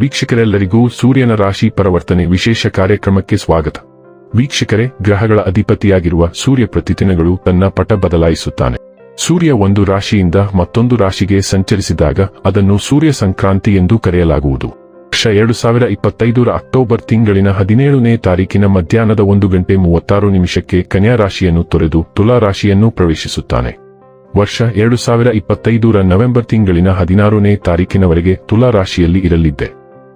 ವೀಕ್ಷಕರೆಲ್ಲರಿಗೂ ಸೂರ್ಯನ ರಾಶಿ ಪರಿವರ್ತನೆ ವಿಶೇಷ ಕಾರ್ಯಕ್ರಮಕ್ಕೆ ಸ್ವಾಗತ. ವೀಕ್ಷಕರೇ, ಗ್ರಹಗಳ ಅಧಿಪತಿಯಾಗಿರುವ ಸೂರ್ಯ ಪ್ರತಿದಿನಗಳು ತನ್ನ ಪಟ ಬದಲಾಯಿಸುತ್ತಾನೆ. ಸೂರ್ಯ ಒಂದು ರಾಶಿಯಿಂದ ಮತ್ತೊಂದು ರಾಶಿಗೆ ಸಂಚರಿಸಿದಾಗ ಅದನ್ನು ಸೂರ್ಯ ಸಂಕ್ರಾಂತಿ ಎಂದು ಕರೆಯಲಾಗುವುದು. ವರ್ಷ ಎರಡು ಸಾವಿರ ಇಪ್ಪತ್ತೈದರ ಅಕ್ಟೋಬರ್ ತಿಂಗಳಿನ ಹದಿನೇಳನೇ ತಾರೀಕಿನ ಮಧ್ಯಾಹ್ನದ ಒಂದು ಗಂಟೆ ಮೂವತ್ತಾರು ನಿಮಿಷಕ್ಕೆ ಕನ್ಯಾ ರಾಶಿಯನ್ನು ತೊರೆದು ತುಲಾ ರಾಶಿಯನ್ನು ಪ್ರವೇಶಿಸುತ್ತಾನೆ. ವರ್ಷ ಎರಡು ಸಾವಿರ ಇಪ್ಪತ್ತೈದರ ನವೆಂಬರ್ ತಿಂಗಳಿನ ಹದಿನಾರನೇ ತಾರೀಕಿನವರೆಗೆ ತುಲಾ ರಾಶಿಯಲ್ಲಿ ಇರಲಿದ್ದೆ.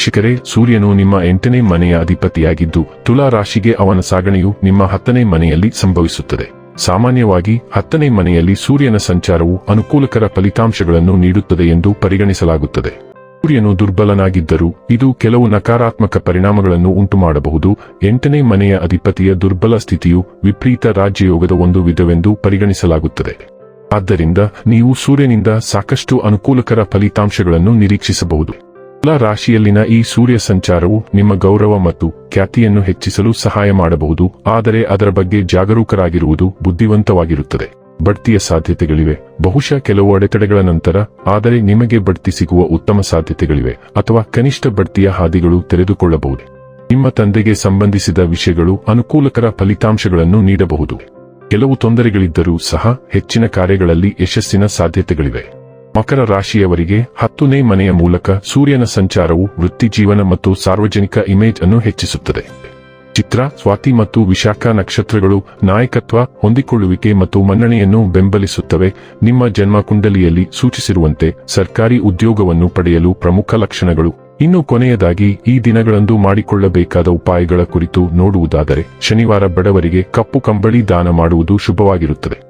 ವೀಕ್ಷಕರೇ, ಸೂರ್ಯನು ನಿಮ್ಮ ಎಂಟನೇ ಮನೆಯ ಅಧಿಪತಿಯಾಗಿದ್ದು, ತುಲಾ ರಾಶಿಗೆ ಅವನ ಸಾಗಣೆಯು ನಿಮ್ಮ ಹತ್ತನೇ ಮನೆಯಲ್ಲಿ ಸಂಭವಿಸುತ್ತದೆ. ಸಾಮಾನ್ಯವಾಗಿ, ಹತ್ತನೇ ಮನೆಯಲ್ಲಿ ಸೂರ್ಯನ ಸಂಚಾರವು ಅನುಕೂಲಕರ ಫಲಿತಾಂಶಗಳನ್ನು ನೀಡುತ್ತದೆ ಎಂದು ಪರಿಗಣಿಸಲಾಗುತ್ತದೆ. ಸೂರ್ಯನು ದುರ್ಬಲನಾಗಿದ್ದರೂ, ಇದು ಕೆಲವು ನಕಾರಾತ್ಮಕ ಪರಿಣಾಮಗಳನ್ನು ಉಂಟುಮಾಡಬಹುದು. ಎಂಟನೇ ಮನೆಯ ಅಧಿಪತಿಯ ದುರ್ಬಲ ಸ್ಥಿತಿಯು ವಿಪರೀತ ರಾಜ್ಯಯೋಗದ ಒಂದು ವಿಧವೆಂದು ಪರಿಗಣಿಸಲಾಗುತ್ತದೆ. ಆದ್ದರಿಂದ, ನೀವು ಸೂರ್ಯನಿಂದ ಸಾಕಷ್ಟು ಅನುಕೂಲಕರ ಫಲಿತಾಂಶಗಳನ್ನು ನಿರೀಕ್ಷಿಸಬಹುದು. ತುಲಾ ರಾಶಿಯಲ್ಲಿನ ಈ ಸೂರ್ಯ ಸಂಚಾರವು ನಿಮ್ಮ ಗೌರವ ಮತ್ತು ಖ್ಯಾತಿಯನ್ನು ಹೆಚ್ಚಿಸಲು ಸಹಾಯ ಮಾಡಬಹುದು, ಆದರೆ ಅದರ ಬಗ್ಗೆ ಜಾಗರೂಕರಾಗಿರುವುದು ಬುದ್ಧಿವಂತವಾಗಿರುತ್ತದೆ. ಬಡ್ತಿಯ ಸಾಧ್ಯತೆಗಳಿವೆ. ಬಹುಶಃ ಕೆಲವು ಅಡೆತಡೆಗಳ ನಂತರ, ಆದರೆ ನಿಮಗೆ ಬಡ್ತಿ ಸಿಗುವ ಉತ್ತಮ ಸಾಧ್ಯತೆಗಳಿವೆ, ಅಥವಾ ಕನಿಷ್ಠ ಬಡ್ತಿಯ ಹಾದಿಗಳು ತೆರೆದುಕೊಳ್ಳಬಹುದು. ನಿಮ್ಮ ತಂದೆಗೆ ಸಂಬಂಧಿಸಿದ ವಿಷಯಗಳು ಅನುಕೂಲಕರ ಫಲಿತಾಂಶಗಳನ್ನು ನೀಡಬಹುದು. ಕೆಲವು ತೊಂದರೆಗಳಿದ್ದರೂ ಸಹ ಹೆಚ್ಚಿನ ಕಾರ್ಯಗಳಲ್ಲಿ ಯಶಸ್ಸಿನ ಸಾಧ್ಯತೆಗಳಿವೆ. ಮಕರ ರಾಶಿಯವರಿಗೆ ಹತ್ತನೇ ಮನೆಯ ಮೂಲಕ ಸೂರ್ಯನ ಸಂಚಾರವು ವೃತ್ತಿಜೀವನ ಮತ್ತು ಸಾರ್ವಜನಿಕ ಇಮೇಜ್ ಅನ್ನು ಹೆಚ್ಚಿಸುತ್ತದೆ. ಚಿತ್ರ, ಸ್ವಾತಿ ಮತ್ತು ವಿಶಾಖ ನಕ್ಷತ್ರಗಳು ನಾಯಕತ್ವ ಹೊಂದಿಕೊಳ್ಳುವಿಕೆ ಮತ್ತು ಮನ್ನಣೆಯನ್ನು ಬೆಂಬಲಿಸುತ್ತವೆ. ನಿಮ್ಮ ಜನ್ಮ ಕುಂಡಲಿಯಲ್ಲಿ ಸೂಚಿಸಿರುವಂತೆ ಸರ್ಕಾರಿ ಉದ್ಯೋಗವನ್ನು ಪಡೆಯಲು ಪ್ರಮುಖ ಲಕ್ಷಣಗಳು. ಇನ್ನು ಕೊನೆಯದಾಗಿ, ಈ ದಿನಗಳಂದು ಮಾಡಿಕೊಳ್ಳಬೇಕಾದ ಉಪಾಯಗಳ ಕುರಿತು ನೋಡುವುದಾದರೆ, ಶನಿವಾರ ಬಡವರಿಗೆ ಕಪ್ಪು ಕಂಬಳಿ ದಾನ ಮಾಡುವುದು ಶುಭವಾಗಿರುತ್ತದೆ.